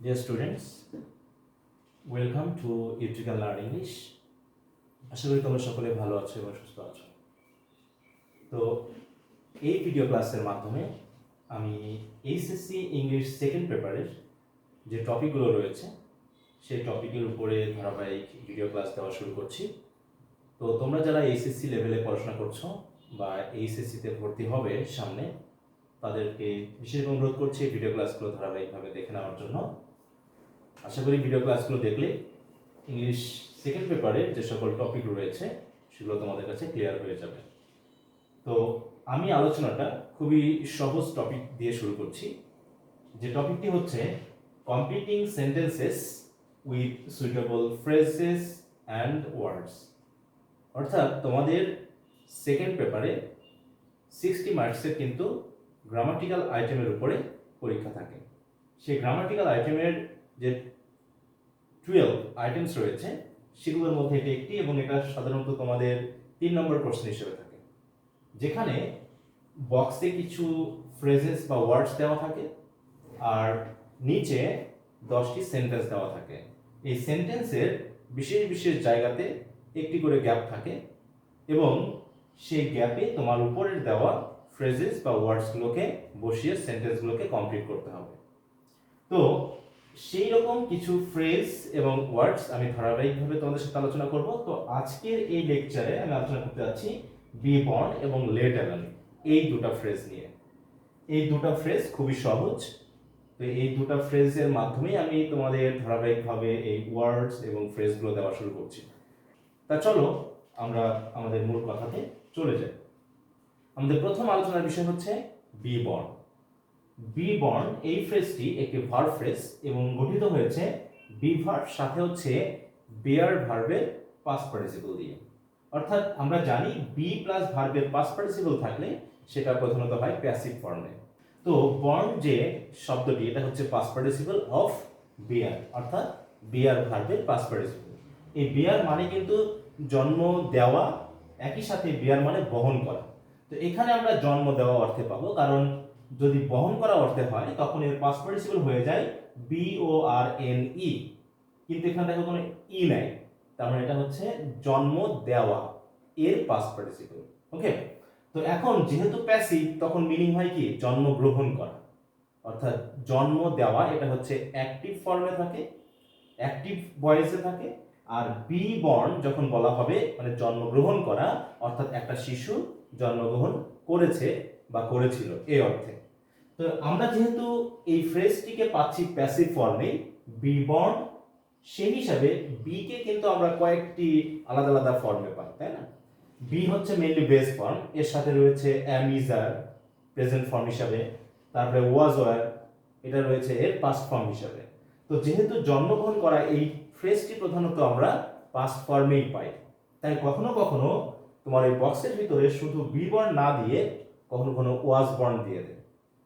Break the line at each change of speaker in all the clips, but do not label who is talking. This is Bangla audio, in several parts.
Dear students, welcome to Electrical Learn English. আশা করি তোমরা সকলে ভালো আছো এবং সুস্থ আছো। তো এই ভিডিও ক্লাসের মাধ্যমে আমি এইচএসসি ইংলিশ সেকেন্ড পেপারের যে টপিকগুলো রয়েছে সেই টপিকের উপরে ধারাবাহিক ভিডিও ক্লাস দেওয়া শুরু করছি। তো তোমরা যারা এইচএসসি লেভেলে পড়াশোনা করছ বা এইচএসসিতে ভর্তি হবে সামনে তাদেরকে বিশেষ অনুরোধ করছি ভিডিও ক্লাসগুলো ধারাবাহিকভাবে দেখে নেওয়ার জন্য। আশা করি ভিডিও ক্লাসগুলো দেখলে ইংলিশ সেকেন্ড পেপারে যে সকল টপিক রয়েছে, সেগুলো তোমাদের কাছে ক্লিয়ার হয়ে যাবে। তো আমি আলোচনাটা খুবই সহজ টপিক দিয়ে শুরু করছি। যে টপিকটি হচ্ছে completing sentences with suitable phrases and words অর্থাৎ তোমাদের সেকেন্ড পেপারে সিক্সটি মার্কসের কিন্তু গ্রামাটিক্যাল আইটেমের উপরে পরীক্ষা থাকে। সেই গ্রামাটিক্যাল আইটেমের যে টুয়েলভ আইটেমস রয়েছে, সেগুলোর মধ্যে এটি একটি এবং এটা সাধারণত তোমাদের তিন নম্বর প্রশ্ন হিসেবে থাকে। যেখানে বক্সে কিছু ফ্রেজেস বা ওয়ার্ডস দেওয়া থাকে আর নিচে দশটি সেন্টেন্স দেওয়া থাকে। এই সেন্টেন্সের বিশেষ বিশেষ জায়গাতে একটি করে গ্যাপ থাকে এবং সেই গ্যাপে তোমার উপরের দেওয়া ফ্রেজেস বা ওয়ার্ডসগুলোকে বসিয়ে সেন্টেন্সগুলোকে কমপ্লিট করতে হবে। তো সেই রকম কিছু ফ্রেজ এবং ওয়ার্ডস আমি ধারাবাহিকভাবে তোমাদের সাথে আলোচনা করব। তো আজকের এই লেকচারে আমি আলোচনা করতে যাচ্ছি বি বন্ড এবং লেট অ্যালান এই দুটো ফ্রেজ নিয়ে। এই দুটো ফ্রেজ খুবই সহজ। তো এই দুটো ফ্রেজের মাধ্যমেই আমি তোমাদের ধারাবাহিকভাবে এই ওয়ার্ডস এবং ফ্রেজগুলো দেওয়া শুরু করছি। তা চলো আমরা আমাদের মূল কথাতে চলে যাই। আমাদের প্রথম আলোচনার বিষয় হচ্ছে বি বন্ড বি বন্ড এই ফ্রেজটি একটি ভার্ব ফ্রেজ এবং গঠিত হয়েছে বি ভার্ব সাথে হচ্ছে বেয়ার ভার্বের পাস পার্টিসিপল দিয়ে। অর্থাৎ আমরা জানি বি প্লাস ভার্বের পাস পার্টিসিপল থাকলে সেটা প্রধানত হয় প্যাসিভ ফর্মে তো বন্ড যে শব্দটি, এটা হচ্ছে পাস পার্টিসিপল অফ বিয়ার অর্থাৎ বিয়ার ভার্বের পাস পার্টিসিপল এই বিয়ার মানে কিন্তু জন্ম দেওয়া, একই সাথে বিয়ার মানে বহন করা। তো এখানে আমরা জন্ম দেওয়া অর্থে পাবো, কারণ যদি বহন করা অর্থে হয়, তখন এর পাস পার্টিসিপল হয়ে যায় বি ও আর এন ই কিন্তু এখানে দেখো কোনো ই নাই। তার মানে এটা হচ্ছে জন্ম দেওয়া এর পাস পার্টিসিপল ওকে তো এখন যেহেতু প্যাসিভ তখন মিনিং হয় কি? জন্ম গ্রহণ করা। অর্থাৎ জন্ম দেওয়া, এটা হচ্ছে অ্যাক্টিভ ফর্মে থাকে অ্যাক্টিভ ভয়েসে থাকে আর বি বর্ন যখন বলা হবে মানে জন্মগ্রহণ করা, অর্থাৎ একটা শিশু জন্মগ্রহণ করেছে বা করেছিল এই অর্থে। তো আমরা যেহেতু এই ফ্রেজটিকে পাচ্ছি প্যাসিভ ফর্মে বি বর্ন সেই হিসাবে বি কে কিন্তু আমরা কয়েকটি আলাদা আলাদা ফর্মে পাই, তাই না? বি হচ্ছে মেনলি বেস ফর্ম এর সাথে রয়েছে অ্যামিজার প্রেজেন্ট ফর্ম হিসাবে, তারপরে ওয়াজ ওয়ার এটা রয়েছে এর পাস্ট ফর্ম হিসাবে। তো যেহেতু জন্মগ্রহণ করা এই ফ্রেজটি প্রধানত আমরা পাস্ট ফর্মেই পাই। তাই কখনো কখনো তোমার এই বক্সের ভিতরে শুধু বি বর্ণ না দিয়ে কখনো কখনো ওয়াজ বর্ণ দিয়ে দেয়।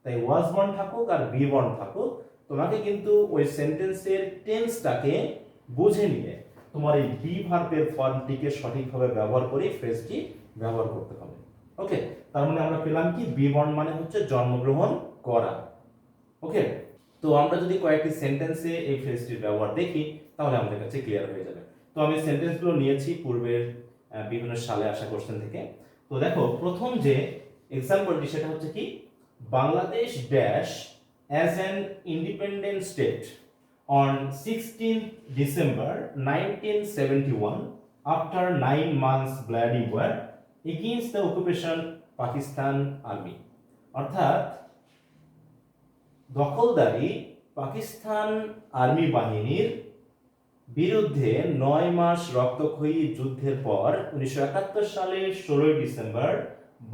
তাই ওয়াজ বর্ণ থাকুক আর বি বর্ণ থাকুক, তোমাকে কিন্তু ওই সেন্টেন্সের টেন্সটাকে বুঝে নিয়ে তোমার এই বি ভার্বের ফর্মটিকে সঠিকভাবে ব্যবহার করে ফ্রেজটি ব্যবহার করতে হবে। ওকে তার মানে আমরা পেলাম কি? বি বর্ণ মানে হচ্ছে জন্মগ্রহণ করা। ওকে তো আমরা যদি কয়েকটি সেন্টেন্সে এই ফ্রেজটির ব্যবহার দেখি তাহলে আমাদের কাছে ক্লিয়ার হয়ে যাবে। তো আমি সেন্টেন্সগুলো নিয়েছি পূর্বের বিভিন্ন সালে আসা কোশ্চেন থেকে। তো দেখো, প্রথম যে এক্সাম্পলটি সেটা হচ্ছে কি? Bangladesh dash as an independent state on sixteen December nineteen seventy one after nine months bloody war against the occupation Pakistan army অর্থাৎ দখলদারি পাকিস্তান আর্মি বাহিনীর বিরুদ্ধে নয় মাস রক্তক্ষয়ী যুদ্ধের পর উনিশশো একাত্তর সালের ষোলোই ডিসেম্বর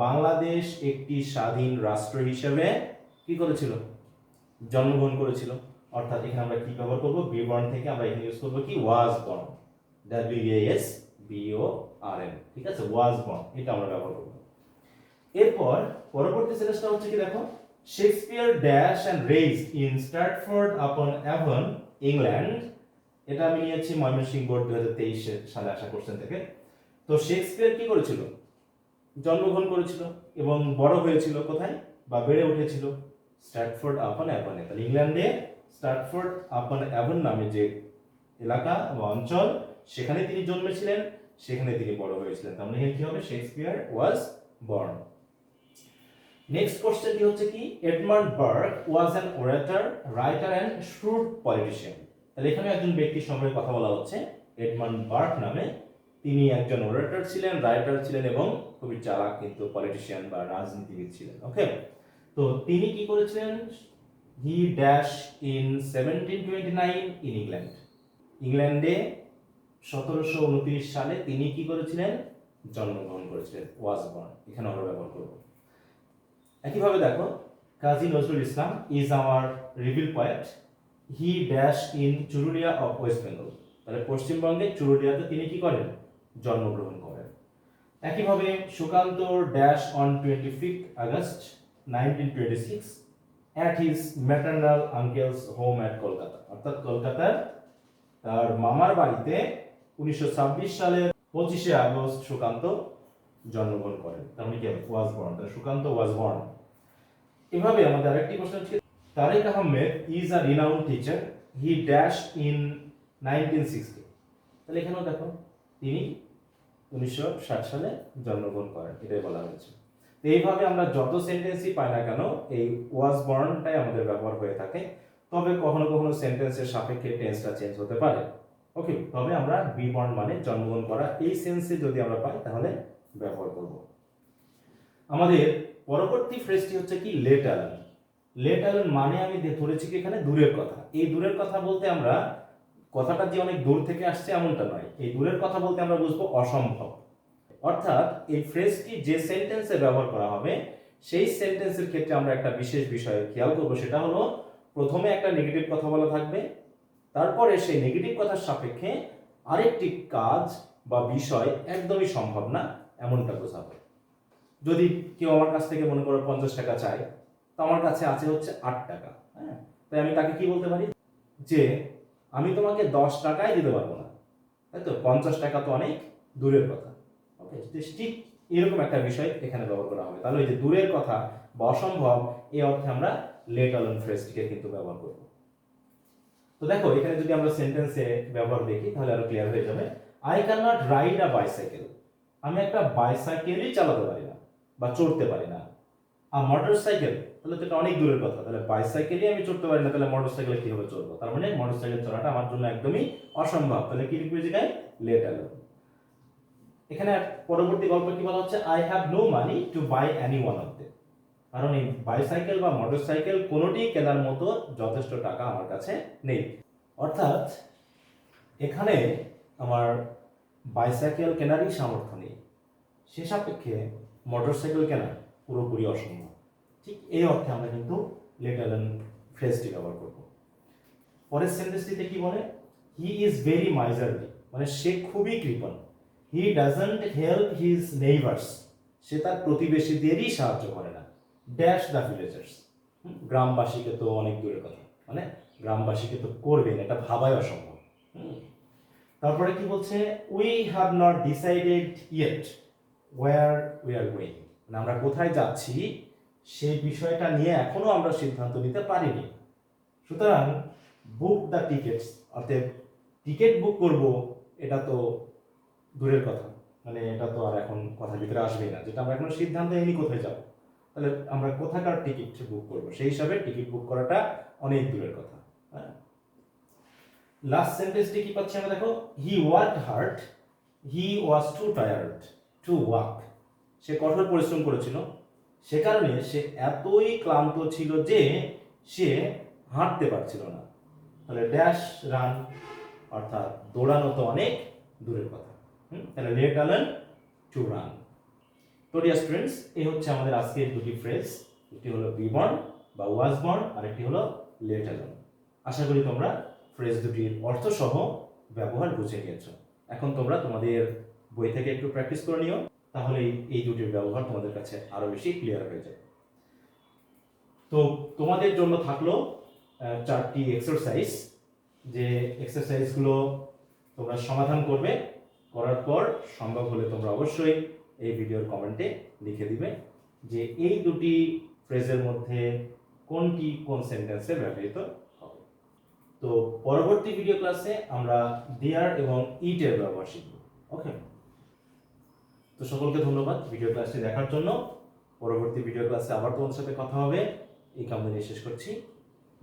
বাংলাদেশ একটি স্বাধীন রাষ্ট্র হিসেবে কি করেছিল? জন্মগ্রহণ করেছিল। অর্থাৎ এখানে আমরা কি ব্যবহার করব? বিবরণ থেকে আমরা এখানে ইউজ করব কি? Was born W S B O R N ঠিক আছে? ওয়াজ বর্ন এটা আমরা ব্যবহার করব। এরপর পরবর্তী সেন্টেন্সটা হচ্ছে কি দেখো? Shakespeare dash and raised in Stratford upon Avon England এটা আমি নিয়েছি ময়মনসিংহ বোর্ড দু হাজার তেইশ সালে আসা কোশ্চেন থেকে। তো শেক্সপিয়ার কি করেছিল? জন্মগ্রহণ করেছিল এবং বড় হয়েছিল কোথায়? বা বেড়ে উঠেছিল স্ট্র্যাটফোর্ড আপন অ্যাভনে তাহলে ইংল্যান্ডে স্টার্টফোর্ড আপন অ্যাভন নামে যে এলাকা বা অঞ্চল, সেখানে তিনি জন্মেছিলেন, সেখানে তিনি বড় হয়েছিলেন। তার মানে কি হবে? শেক্সপিয়ার ওয়াজ বর্ন নেক্সট কোশ্চেনটি হচ্ছে কি? Edmund Burke was an orator writer and shrewd politician তাহলে এখানে একজন ব্যক্তির সম্পর্কে কথা বলা হচ্ছে, এডমান্ড বার্গ নামে। তিনি একজন ওরেটর ছিলেন রাইটার ছিলেন এবং খুবই চালাক কিন্তু পলিটিশিয়ান বা রাজনীতিবিদ ছিলেন ওকে তো তিনি কি করেছিলেন? He dash in seventeen twenty nine in England ইংল্যান্ডে সতেরোশো উনত্রিশ সালে তিনি কি করেছিলেন? জন্মগ্রহণ করেছিলেন ওয়াজ বর্ন এখানে আমরা ব্যবহার করব। একইভাবে দেখো, Kazi Nazrul Islam is our reveal poet he dash in Churulia of West Bengal তাহলে পশ্চিমবঙ্গের চুরুলিয়াতে তিনি কি করেন? জন্মগ্রহণ করেন। একইভাবে Sukanta dash on twenty fifth August nineteen twenty six at his maternal uncle's home at Kolkata অর্থাৎ কলকাতার তার মামার বাড়িতে উনিশশো ছাব্বিশ সালের পঁচিশে আগস্ট সুকান্ত জন্মগ্রহণ করেন। তার মানে কি? Was born Sukanta was born এভাবে আমাদের আরেকটি কোশ্চেন ছিল। Ahmed is a renowned teacher he dash in nineteen sixty তাহলে এখানেও দেখো, তিনি উনিশশো ষাট সালে জন্মগ্রহণ করেন, এটাই বলা হয়েছে। এইভাবে আমরা যত সেন্টেন্সই পাই না কেন, এই ওয়াজ বর্নটাই আমাদের ব্যবহার হয়ে থাকে। তবে কখনো কখনো সেন্টেন্সের সাপেক্ষে টেন্সটা চেঞ্জ হতে পারে। ওকে তবে আমরা বি বর্ন মানে জন্মগ্রহণ করা, এই সেন্সে যদি আমরা পাই, তাহলে ব্যবহার করব। আমাদের পরবর্তী ফ্রেজটি হচ্ছে কি? লেট অ্যালান লেট অ্যালান মানে আমি ধরেছি কি এখানে দূরের কথা। এই দূরের কথা বলতে আমরা কথাটা যে অনেক দূর থেকে আসছে এমনটা নয়। এই দূরের কথা বলতে আমরা বুঝব অসম্ভব। অর্থাৎ এই ফ্রেজটি যে সেন্টেন্সে ব্যবহার করা হবে, সেই সেন্টেন্সের ক্ষেত্রে আমরা একটা বিশেষ বিষয় খেয়াল করব। সেটা হলো, প্রথমে একটা নেগেটিভ কথা বলা থাকবে, তারপরে সেই নেগেটিভ কথার সাপেক্ষে আরেকটি কাজ বা বিষয় একদমই সম্ভব না, এমনটা বোঝাবে। যদি কেউ আমার কাছ থেকে মনে করো পঞ্চাশ টাকা চায় তো আমার কাছে আছে হচ্ছে আট টাকা হ্যাঁ? তাই আমি তাকে কি বলতে পারি? যে আমি তোমাকে দশ টাকায় দিতে পারব না। তাই তো? পঞ্চাশ টাকা তো অনেক দূরের কথা। ওকে ঠিক এরকম একটা বিষয় এখানে ব্যবহার করা হবে। তাহলে ওই যে দূরের কথা বা অসম্ভব, এই অর্থে আমরা লেট অলন ফ্রেজটিকে কিন্তু ব্যবহার করব। তো দেখো, এখানে যদি আমরা সেন্টেন্সে ব্যবহার দেখি, তাহলে আরও ক্লিয়ার হয়ে যাবে। I can not ride a bicycle আমি একটা বাইসাইকেলই চালাতে পারি না বা চড়তে পারি না। আর মোটর সাইকেল তাহলে তো এটা অনেক দূরের কথা। তাহলে বাইসাইকেলই আমি চড়তে পারি না, তাহলে মোটর সাইকেলে কীভাবে চড়বো? তার মানে মোটর সাইকেল চড়াটা আমার জন্য একদমই অসম্ভব। তাহলে কি লিখবে জায়গায়? লেট অ্যালো এখানে পরবর্তী গল্প কি বলা হচ্ছে? I have no money to buy any one of them কারণ এই বাইসাইকেল বা মোটর সাইকেল কোনোটি কেনার মতো যথেষ্ট টাকা আমার কাছে নেই। অর্থাৎ এখানে আমার বাইসাইকেল কেনারই সামর্থ্য নেই। সে সাপেক্ষে মোটর সাইকেল কেনা পুরোপুরি অসম্ভব। ঠিক এই অর্থে আমরা কিন্তু লেটার ফ্রেজটি ব্যবহার করব। পরের সেন্টেন্সটিতে কি বলে? হি ইজ ভেরি মাইজারলি মানে সে খুবই কৃপণ। He doesn't help his neighbours সে তার প্রতিবেশীদেরই সাহায্য করে না। ড্যাশ দ্য ভিলেজার্স গ্রামবাসীকে তো অনেক দূরের কথা। মানে গ্রামবাসীকে তো করবেন, এটা ভাবাই অসম্ভব। তারপরে কি বলছে? We have not decided yet where we are going মানে আমরা কোথায় যাচ্ছি সেই বিষয়টা নিয়ে এখনও আমরা সিদ্ধান্ত নিতে পারিনি। সুতরাং বুক দ্য টিকিটস অর্থাৎ টিকিট বুক করব, এটা তো দূরের কথা। মানে এটা তো আর এখন কথার ভিতরে আসবেই না। যেটা আমরা এখন সিদ্ধান্ত নিইনি কোথায় যাব? তাহলে আমরা কোথাকার টিকিট বুক করব? সেই হিসাবে টিকিট বুক করাটা অনেক দূরের কথা। হ্যাঁ? লাস্ট সেন্টেন্সটি কি পাচ্ছি আমরা দেখো? He work hard he was too tired to walk সে কঠোর পরিশ্রম করেছিল। সে কারণে সে এতই ক্লান্ত ছিল যে সে হাঁটতে পারছিল না। তাহলে ড্যাশ রান অর্থাৎ দৌড়ানো তো অনেক দূরের কথা? তাহলে লেট অ্যালেন টু রান। তো ডিয়ার স্টুডেন্টস এই হচ্ছে আমাদের আজকের দুটি ফ্রেজ একটি হলো বিবর্ন বা ওয়াজ বর্ন আর একটি হলো লেট অ্যালেন। আশা করি তোমরা ফ্রেজ দুটির অর্থ সহ ব্যবহার বুঝে গিয়েছো। এখন তোমরা তোমাদের বই থেকে একটু প্র্যাকটিস করে নিও। তাহলে এই দুটির ব্যবহার তোমাদের কাছে আরও বেশি ক্লিয়ার হয়ে যাবে। তো তোমাদের জন্য থাকল চারটি এক্সারসাইজ যে এক্সারসাইজগুলো তোমরা সমাধান করবে, করার পর সম্ভব হলে তোমরা অবশ্যই এই ভিডিওর কমেন্টে লিখে দিবে যে এই দুটি ফ্রেজের মধ্যে কোনটি কোন সেন্টেন্সে ব্যবহৃত হবে। তো পরবর্তী ভিডিও ক্লাসে আমরা দেয়ার এবং ইটের ব্যবহার শিখব। ওকে তো সকলকে ধন্যবাদ ভিডিও ক্লাসটি দেখার জন্য। পরবর্তী ভিডিও ক্লাসে আবার তোমাদের সাথে কথা হবে। এই কামনা নিয়ে শেষ করছি।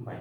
বাই